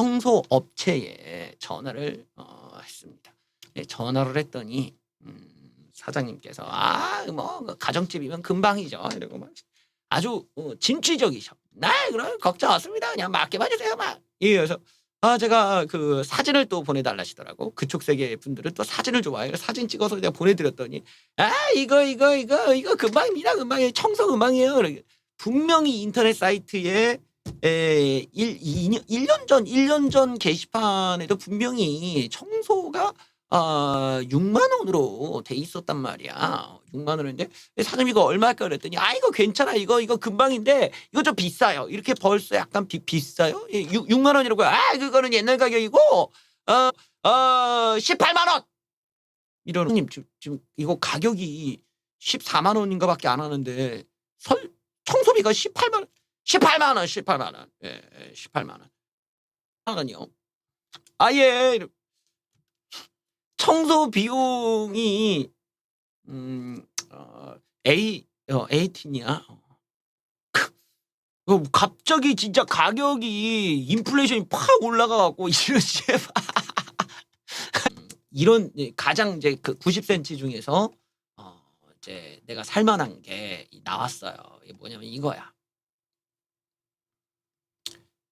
청소 업체에 전화를 어, 했습니다. 예, 전화를 했더니 음, 사장님께서 아뭐 가정집이면 금방이죠 이러고 막 아주 어, 진취적이셔. 네 그럼 걱정 없습니다. 그냥 맡겨봐 주세요 막. 예, 그래서 아 제가 그 사진을 또 보내달라시더라고. 그쪽 세계 분들은 또 사진을 좋아해요. 사진 찍어서 내가 보내드렸더니 아 이거 이거 이거 이거 금방입니다 금방이에요 청소 금방이에요. 분명히 인터넷 사이트에 에, 1, 2년, 1년 전, 1년 전 게시판에도 분명히 청소가 아, 6만 원으로 돼 있었단 말이야. 6만 원인데 사장님 이거 얼마일까 그랬더니 아 이거 괜찮아 이거 이거 금방인데 이거 좀 비싸요. 이렇게 벌써 약간 비, 비싸요? 예, 6, 6만 원이라고요. 아 그거는 옛날 가격이고 어어 18만 원. 이러는 손님 지금, 지금 이거 가격이 14만 원인가밖에 안 하는데 설 청소비가 18만 원. 18만 원, 18만 원. 예, 예, 18만 원. 원이요. 아 예. 이러- 청소 비용이 음, 어, A 어, 에이틴이야. 어, 갑자기 진짜 가격이 인플레이션이 팍 올라가 갖고 이러지 이런 가장 이제 그 90cm 중에서 어, 이제 내가 살만한 게 나왔어요. 이게 뭐냐면 이거야.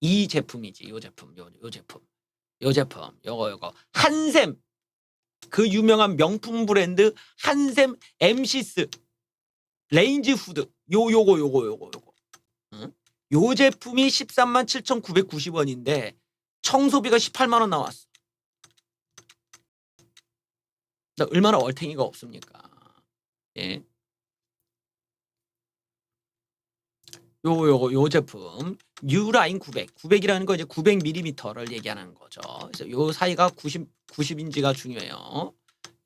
이 제품이지. 요 제품. 요, 요 제품. 요 제품. 요거 요거. 한샘. 그 유명한 명품 브랜드 한샘 엠시스 레인지 후드. 요 요거 요거 요거 요거. 응? 요 제품이 13만 7,990원인데 청소비가 18만 원 나왔어. 나 얼마나 얼탱이가 없습니까? 예. 요, 요, 요 제품 뉴라인 900, 900이라는 거 이제 900mm를 얘기하는 거죠. 그래서 요 사이가 90 90인지가 중요해요.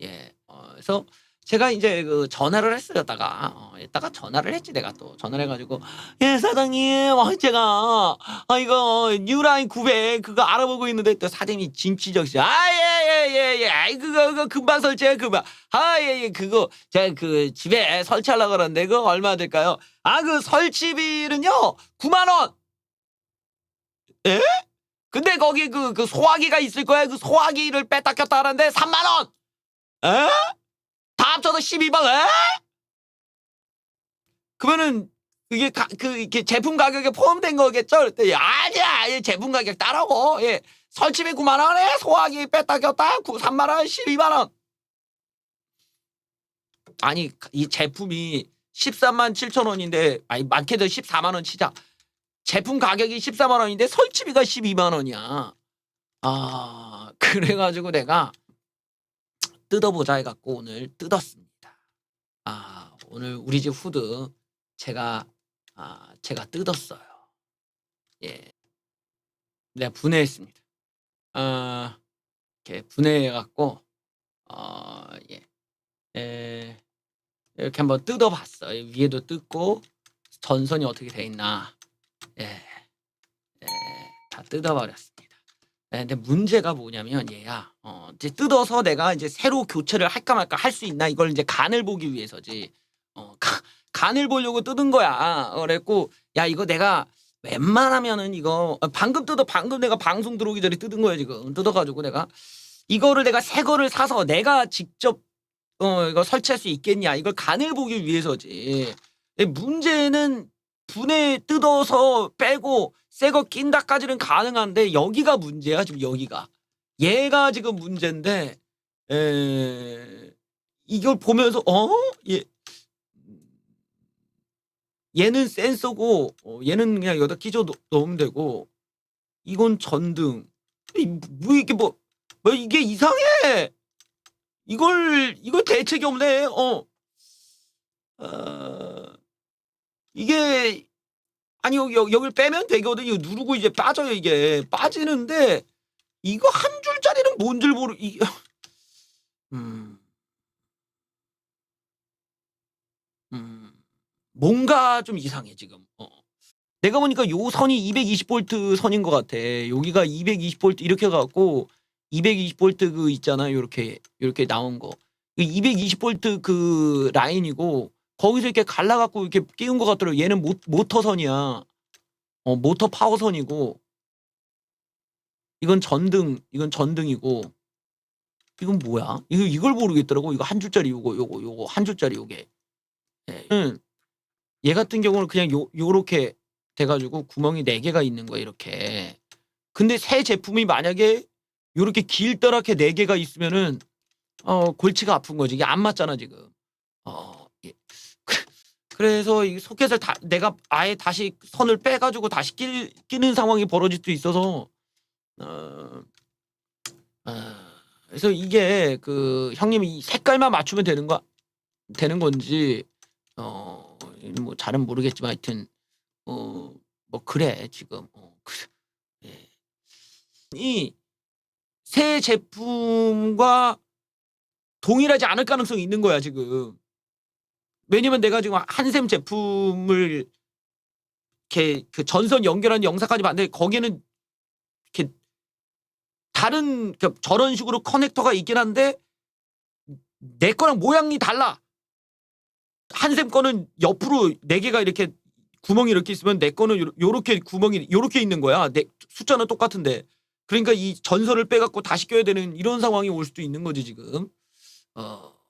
예, 어, 그래서 제가 이제 그 전화를 했어요. 다가 어, 이따가 전화를 했지 내가 또 전화를 해가지고 예 사장님, 어, 제가 아 이거 뉴라인 900 그거 알아보고 있는데 또 사장님이 진취적이시 아예예예 예, 아이 그거 그거 금방 설치해 금방 아예예 그거 제가 그 집에 설치하려고 그러는데 그거 얼마 들까요? 아 그 설치비는요 9만 원. 에? 근데 거기 그, 그 소화기가 있을 거야. 그 소화기를 뺐다 꼈다 하는데 3만 원. 에? 다 합쳐서 12만 원. 에? 그러면은 이게 가, 그 이게 제품 가격에 포함된 거겠죠? 그랬더니 아니야. 이 제품 가격 따라고. 예. 설치비 9만 원에 소화기 뺐다 꼈다 9, 3만 원, 12만 원. 아니 이 제품이 13만 7천 원인데 아니 많게도 14만 원 치자. 제품 가격이 14만 원인데 설치비가 12만 원이야. 아 그래가지고 내가 뜯어보자 해갖고 오늘 뜯었습니다. 아 오늘 우리 집 후드 제가 아 제가 뜯었어요. 예, 내가 분해했습니다. 아 이렇게 분해해갖고 어 예, 예 이렇게 한번 뜯어봤어. 위에도 뜯고 전선이 어떻게 돼 있나. 예, 예, 다 뜯어버렸습니다. 예, 근데 문제가 뭐냐면 얘야, 어, 이제 뜯어서 내가 이제 새로 교체를 할까 말까 할 수 있나 이걸 이제 간을 보기 위해서지. 어, 가, 간을 보려고 뜯은 거야. 어, 그랬고, 야 이거 내가 웬만하면은 이거 어, 방금 뜯어 방금 내가 방송 들어오기 전에 뜯은 거야 지금 뜯어가지고 내가 이거를 내가 새 거를 사서 내가 직접 어 이거 설치할 수 있겠냐 이걸 간을 보기 위해서지. 문제는 분해 뜯어서 빼고 새 거 낀다까지는 가능한데 여기가 문제야 지금 여기가. 얘가 지금 문제인데 에 이걸 보면서 어 얘 얘는 센서고 어, 얘는 그냥 여기다 끼져 넣- 넣으면 되고 이건 전등. 이- 뭐 이게 뭐, 뭐 이게 이상해! 이걸 이걸 대책이 없네 어. 어, 이게 아니 여기 여기- 여기를 빼면 되거든. 이거 누르고 이제 빠져요 이게 빠지는데 이거 한 줄짜리는 뭔 줄 모르 이 음. 음. 뭔가 좀 이상해 지금. 어. 내가 보니까 요 선이 220V 선인 것 같아. 여기가 220V 이렇게 갖고 220V 그 있잖아. 요렇게 요렇게 나온 거. 220V 그 라인이고 거기서 이렇게 갈라갖고 이렇게 끼운 것 같더라고. 얘는 모, 모터선이야. 어, 모터 파워선이고. 이건 전등, 이건 전등이고 이건 뭐야? 이거 이걸 모르겠더라고. 이거 한 줄짜리 요거 요거 요거 한 줄짜리 요게. 예. 음, 얘 같은 경우는 그냥 요 요렇게 돼가지고 구멍이 네 개가 있는 거야 이렇게. 근데 새 제품이 만약에 요렇게 길다랗게 네 개가 있으면은 어 골치가 아픈 거지. 이게 안 맞잖아 지금. 어 예. 그- 그래서 이 소켓을 다 내가 아예 다시 선을 빼가지고 다시 끼, 끼는 상황이 벌어질 수 있어서 어, 어, 그래서 이게 그 형님이 이 색깔만 맞추면 되는 거 되는 건지 어 뭐 잘은 모르겠지만 하여튼 어 뭐 그래 지금 어, 그래. 예. 이새 제품과 동일하지 않을 가능성이 있는 거야 지금. 왜냐면 내가 지금 한샘 제품을 이렇게 그 전선 연결한 영상까지 봤는데 거기에는 이렇게 다른 그러니까 저런 식으로 커넥터가 있긴 한데 내 거랑 모양이 달라. 한샘 거는 옆으로 네 개가 이렇게 구멍이 이렇게 있으면 내 거는 요- 요렇게 구멍이 요렇게 있는 거야. 내 숫자는 똑같은데. 그러니까 이 전선을 빼갖고 다시 껴야 되는 이런 상황이 올 수도 있는 거지 지금. 어